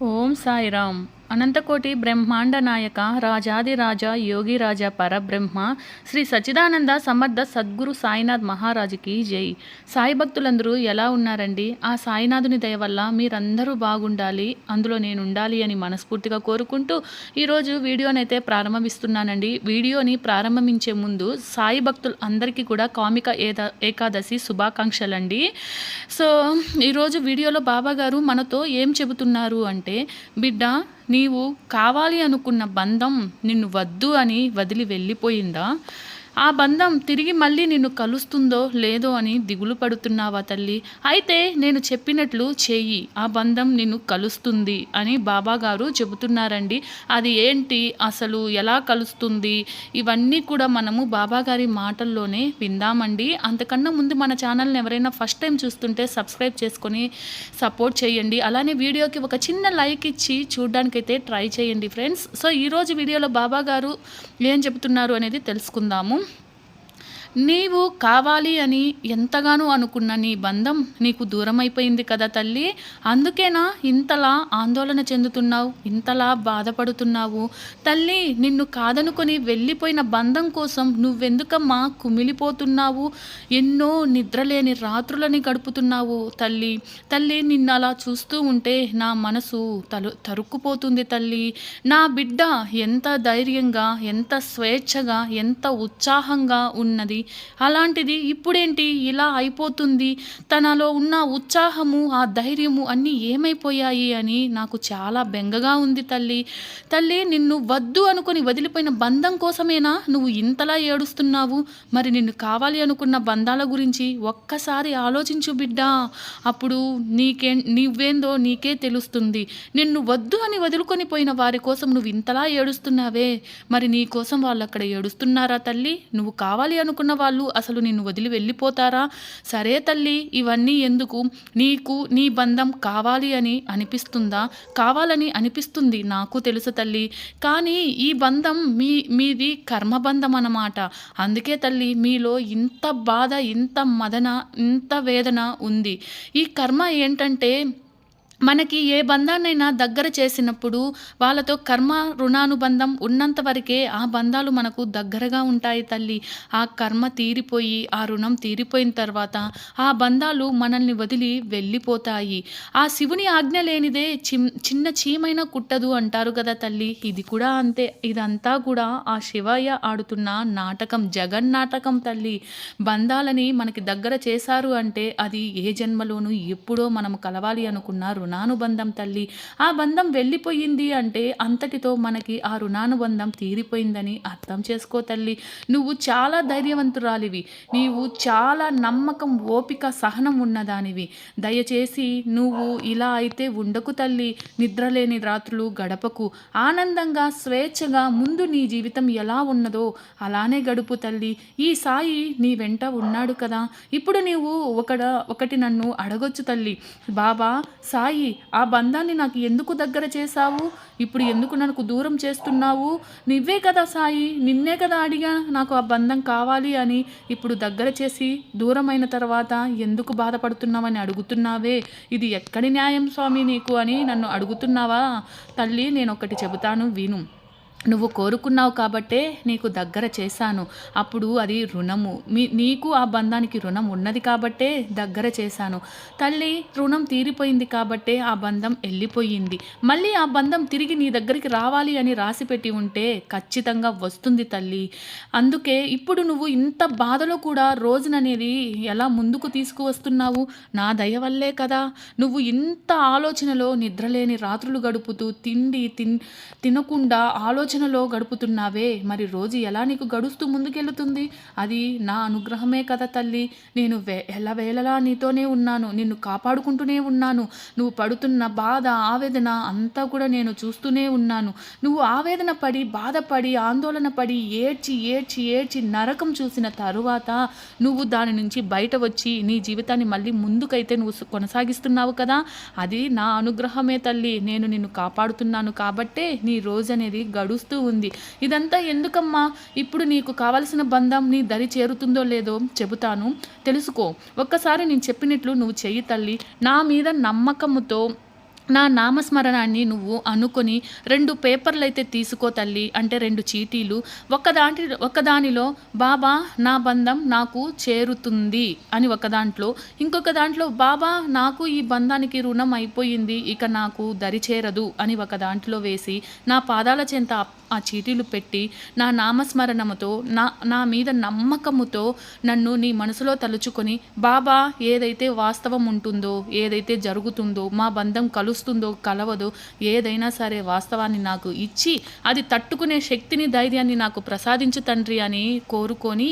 ఓం సాయిరామ్ అనంతకోటి బ్రహ్మాండ నాయక రాజాదిరాజ యోగిరాజ పరబ్రహ్మ శ్రీ సచిదానంద సమర్థ సద్గురు సాయినాథ్ మహారాజుకి జై. సాయి భక్తులందరూ ఎలా ఉన్నారండి? ఆ సాయినాథుని దయ వల్ల మీరందరూ బాగుండాలి అందులో నేను ఉండాలి అని మనస్ఫూర్తిగా కోరుకుంటూ ఈరోజు వీడియోనైతే ప్రారంభిస్తున్నానండి. వీడియోని ప్రారంభించే ముందు సాయి భక్తులు అందరికీ కూడా కామిక ఏద ఏకాదశి శుభాకాంక్షలండి. సో ఈరోజు వీడియోలో బాబా గారు మనతో ఏం చెబుతున్నారు అంటే బిడ్డ నీవు కావాలి అనుకున్న బంధం నిన్ను వద్దు అని వదిలి వెళ్ళిపోయిందా? ఆ బంధం తిరిగి మళ్ళీ నిన్ను కలుస్తుందో లేదో అని దిగులు పడుతున్నావా తల్లి? అయితే నేను చెప్పినట్లు చెయ్యి ఆ బంధం నిన్ను కలుస్తుంది అని బాబాగారు చెబుతున్నారండి. అది ఏంటి? అసలు ఎలా కలుస్తుంది? ఇవన్నీ కూడా మనము బాబాగారి మాటల్లోనే విందామండి. అంతకన్నా ముందు మన ఛానల్ని ఎవరైనా ఫస్ట్ టైం చూస్తుంటే సబ్స్క్రైబ్ చేసుకొని సపోర్ట్ చేయండి. అలానే వీడియోకి ఒక చిన్న లైక్ ఇచ్చి చూడడానికైతే ట్రై చేయండి ఫ్రెండ్స్. సో ఈరోజు వీడియోలో బాబాగారు ఏం చెబుతున్నారు అనేది తెలుసుకుందాము. నీవు కావాలి అని ఎంతగానో అనుకున్న నీ బంధం నీకు దూరం అయిపోయింది కదా తల్లి. అందుకేనా ఇంతలా ఆందోళన చెందుతున్నావు? ఇంతలా బాధపడుతున్నావు? తల్లి నిన్ను కాదనుకొని వెళ్ళిపోయిన బంధం కోసం నువ్వెందుకమ్మా కుమిలిపోతున్నావు? ఎన్నో నిద్రలేని రాత్రులని గడుపుతున్నావు తల్లి. తల్లి నిన్ను అలా చూస్తూ ఉంటే నా మనసు తలు తరుక్కుపోతుంది తల్లి. నా బిడ్డ ఎంత ధైర్యంగా ఎంత స్వేచ్ఛగా ఎంత ఉత్సాహంగా ఉన్నది అలాంటిది ఇప్పుడేంటి? ఇలా అయిపోతుంది. తనలో ఉన్న ఉత్సాహము ఆ ధైర్యము అన్నీ ఏమైపోయాయి అని నాకు చాలా బెంగగా ఉంది తల్లి. తల్లి నిన్ను వద్దు అనుకుని వదిలిపోయిన బంధం కోసమేనా నువ్వు ఇంతలా ఏడుస్తున్నావు? మరి నిన్ను కావాలి అనుకున్న బంధాల గురించి ఒక్కసారి ఆలోచించు బిడ్డా. అప్పుడు నీకే నువ్వేందో నీకే తెలుస్తుంది. నిన్ను వద్దు అని వదులుకొని పోయిన వారి కోసం నువ్వు ఇంతలా ఏడుస్తున్నావే. మరి నీ కోసం వాళ్ళు అక్కడ ఏడుస్తున్నారా తల్లి? నువ్వు కావాలి అనుకున్న వాళ్ళు అసలు నిన్ను వదిలి వెళ్ళిపోతారా? సరే తల్లి ఇవన్నీ ఎందుకు? నీకు నీ బంధం కావాలి అని అనిపిస్తుందా? కావాలని అనిపిస్తుంది నాకు తెలుసు తల్లి. కానీ ఈ బంధం మీ మీది కర్మబంధం అన్నమాట. అందుకే తల్లి మీలో ఇంత బాధ ఇంత మదన ఇంత వేదన ఉంది. ఈ కర్మ ఏంటంటే మనకి ఏ బంధాన్నైనా దగ్గర చేసినప్పుడు వాళ్ళతో కర్మ రుణానుబంధం ఉన్నంత వరకే ఆ బంధాలు మనకు దగ్గరగా ఉంటాయి తల్లి. ఆ కర్మ తీరిపోయి ఆ రుణం తీరిపోయిన తర్వాత ఆ బంధాలు మనల్ని వదిలి వెళ్ళిపోతాయి. ఆ శివుని ఆజ్ఞ లేనిదే చిన్న చీమైనా కుట్టదు అంటారు కదా తల్లి. ఇది కూడా అంతే. ఇదంతా కూడా ఆ శివయ్య ఆడుతున్న నాటకం జగన్నాటకం తల్లి. బంధాలని మనకి దగ్గర చేశారు అంటే అది ఏ జన్మలోనూ ఎప్పుడో మనం కలవాలి అనుకున్న రుణానుబంధం తల్లి. ఆ బంధం వెళ్ళిపోయింది అంటే అంతటితో మనకి ఆ రుణానుబంధం తీరిపోయిందని అర్థం చేసుకో తల్లి. నువ్వు చాలా ధైర్యవంతురాలివి. నీవు చాలా నమ్మకం ఓపిక సహనం ఉన్నదానివి. దయచేసి నువ్వు ఇలా అయితే ఉండకు తల్లి. నిద్రలేని రాత్రులు గడపకు. ఆనందంగా స్వేచ్ఛగా ముందు నీ జీవితం ఎలా ఉన్నదో అలానే గడుపు తల్లి. ఈ సాయి నీ వెంట ఉన్నాడు కదా. ఇప్పుడు నీవు ఒకడ ఒకటి నన్ను అడగొచ్చు తల్లి. బాబా సాయి ఆ బంధాన్ని నాకు ఎందుకు దగ్గర చేశావు? ఇప్పుడు ఎందుకు నాకు దూరం చేస్తున్నావు? నువ్వే కదా సాయి నిన్నే కదా అడిగా నాకు ఆ బంధం కావాలి అని ఇప్పుడు దగ్గర చేసి దూరమైన తర్వాత ఎందుకు బాధపడుతున్నావని అడుగుతున్నావే? ఇది ఎక్కడి న్యాయం స్వామి నీకు అని నన్ను అడుగుతున్నావా? తల్లి నేను ఒకటి చెబుతాను విను. నువ్వు కోరుకున్నావు కాబట్టే నీకు దగ్గర చేశాను. అప్పుడు అది రుణము. మీ నీకు ఆ బంధానికి రుణం ఉన్నది కాబట్టే దగ్గర చేశాను. తల్లి రుణం తీరిపోయింది కాబట్టే ఆ బంధం వెళ్ళిపోయింది మళ్ళీ ఆ బంధం తిరిగి నీ దగ్గరికి రావాలి అని రాసిపెట్టి ఉంటే ఖచ్చితంగా వస్తుంది తల్లి. అందుకే ఇప్పుడు నువ్వు ఇంత బాధలో కూడా రోజుననేది ఎలా ముందుకు తీసుకువస్తున్నావు? నా దయ వల్లే కదా. నువ్వు ఇంత ఆలోచనలో నిద్రలేని రాత్రులు గడుపుతూ తిండి తిన్ తినకుండా ఆలోచనలో గడుపుతున్నావే. మరి రోజు ఎలా నీకు గడుస్తూ ముందుకెళ్తుంది? అది నా అనుగ్రహమే కదా తల్లి. నేను వే ఎల్లవేళలా నీతోనే ఉన్నాను. నిన్ను కాపాడుకుంటూనే ఉన్నాను. నువ్వు పడుతున్న బాధ ఆవేదన అంతా కూడా నేను చూస్తూనే ఉన్నాను. నువ్వు ఆవేదన పడి బాధపడి ఆందోళన పడి ఏడ్చి ఏడ్చి ఏడ్చి నరకం చూసిన తరువాత నువ్వు దాని నుంచి బయట వచ్చి నీ జీవితాన్ని మళ్ళీ ముందుకైతే నువ్వు కొనసాగిస్తున్నావు కదా? అది నా అనుగ్రహమే తల్లి. నేను నిన్ను కాపాడుతున్నాను కాబట్టే నీ రోజు అనేది చూస్తూ ఉంది. ఇదంతా ఎందుకమ్మా? ఇప్పుడు నీకు కావలసిన బంధం నీ దరి చేరుతుందో లేదో చెబుతాను. తెలుసుకో ఒక్కసారి నేను చెప్పినట్లు నువ్వు చెయ్యి తల్లి. నా మీద నమ్మకముతో నా నామస్మరణాన్ని నువ్వు అనుకొని రెండు పేపర్లు అయితే తీసుకో తల్లి అంటే రెండు చీటీలు. ఒకదాంటి ఒకదానిలో బాబా నా బంధం నాకు చేరుతుంది అని ఒక దాంట్లో ఇంకొక దాంట్లో బాబా నాకు ఈ బంధానికి రుణం అయిపోయింది ఇక నాకు దరి చేరదు అని ఒక దాంట్లో వేసి నా పాదాల చెంత ఆ- చీటీలు పెట్టి నా నామస్మరణముతో నా నా మీద నమ్మకముతో నన్ను నీ మనసులో తలుచుకొని బాబా ఏదైతే వాస్తవం ఉంటుందో ఏదైతే జరుగుతుందో మా బంధం కలుస్తుందో కలవదో ఏదైనా సరే వాస్తవాన్ని నాకు ఇచ్చి అది తట్టుకునే శక్తిని ధైర్యాన్ని నాకు ప్రసాదించు తండ్రి అని కోరుకొని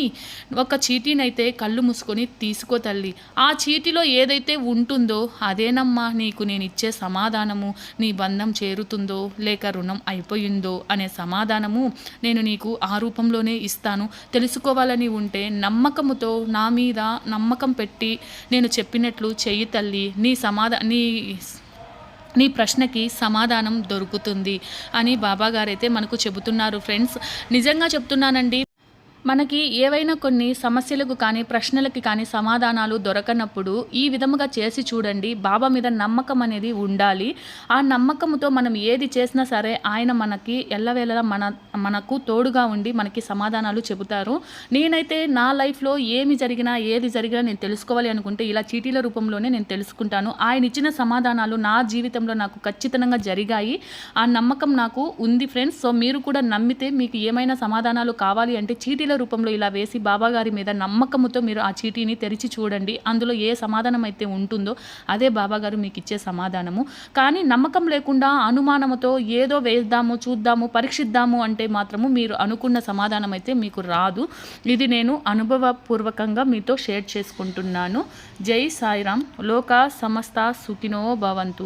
ఒక చీటీనైతే కళ్ళు మూసుకొని తీసుకో తల్లి. ఆ చీటిలో ఏదైతే ఉంటుందో అదేనమ్మా నీకు నేను ఇచ్చే సమాధానము నీ బంధం చేరుతుందో లేక రుణం అయిపోయిందో అనే సమాధానము నేను నీకు ఆ రూపంలోనే ఇస్తాను. తెలుసుకోవాలని ఉంటే నమ్మకముతో నా మీద నమ్మకం పెట్టి నేను చెప్పినట్లు చెయ్యి తల్లి. నీ సమాధా నీ నీ ప్రశ్నకి సమాధానం దొరుకుతుంది అని బాబాగారైతే మనకు చెబుతున్నారు. ఫ్రెండ్స్ నిజంగా చెప్తున్నానండి మనకి ఏవైనా కొన్ని సమస్యలకు కానీ ప్రశ్నలకి కానీ సమాధానాలు దొరకనప్పుడు ఈ విధముగా చేసి చూడండి. బాబా మీద నమ్మకం అనేది ఉండాలి. ఆ నమ్మకంతో మనం ఏది చేసినా సరే ఆయన మనకి ఎల్లవేళలా మన మనకు తోడుగా ఉండి మనకి సమాధానాలు చెబుతారు. నేనైతే నా లైఫ్లో ఏమి జరిగినా ఏది జరిగినా నేను తెలుసుకోవాలి అనుకుంటే ఇలా చీటీల రూపంలోనే నేను తెలుసుకుంటాను. ఆయన ఇచ్చిన సమాధానాలు నా జీవితంలో నాకు ఖచ్చితంగా జరిగాయి. ఆ నమ్మకం నాకు ఉంది ఫ్రెండ్స్. సో మీరు కూడా నమ్మితే మీకు ఏమైనా సమాధానాలు కావాలి అంటే చీటీల రూపంలో ఇలా వేసి బాబాగారి మీద నమ్మకముతో మీరు ఆ చీటీని తెరిచి చూడండి. అందులో ఏ సమాధానం అయితే ఉంటుందో అదే బాబాగారు మీకు ఇచ్చే సమాధానము. కానీ నమ్మకం లేకుండా అనుమానముతో ఏదో వేద్దాము చూద్దాము పరీక్షిద్దాము అంటే మాత్రము మీరు అనుకున్న సమాధానం అయితే మీకు రాదు. ఇది నేను అనుభవపూర్వకంగా మీతో షేర్ చేసుకుంటున్నాను. జై సాయిరామ్. లోక సమస్త సుఖినో భవంతు.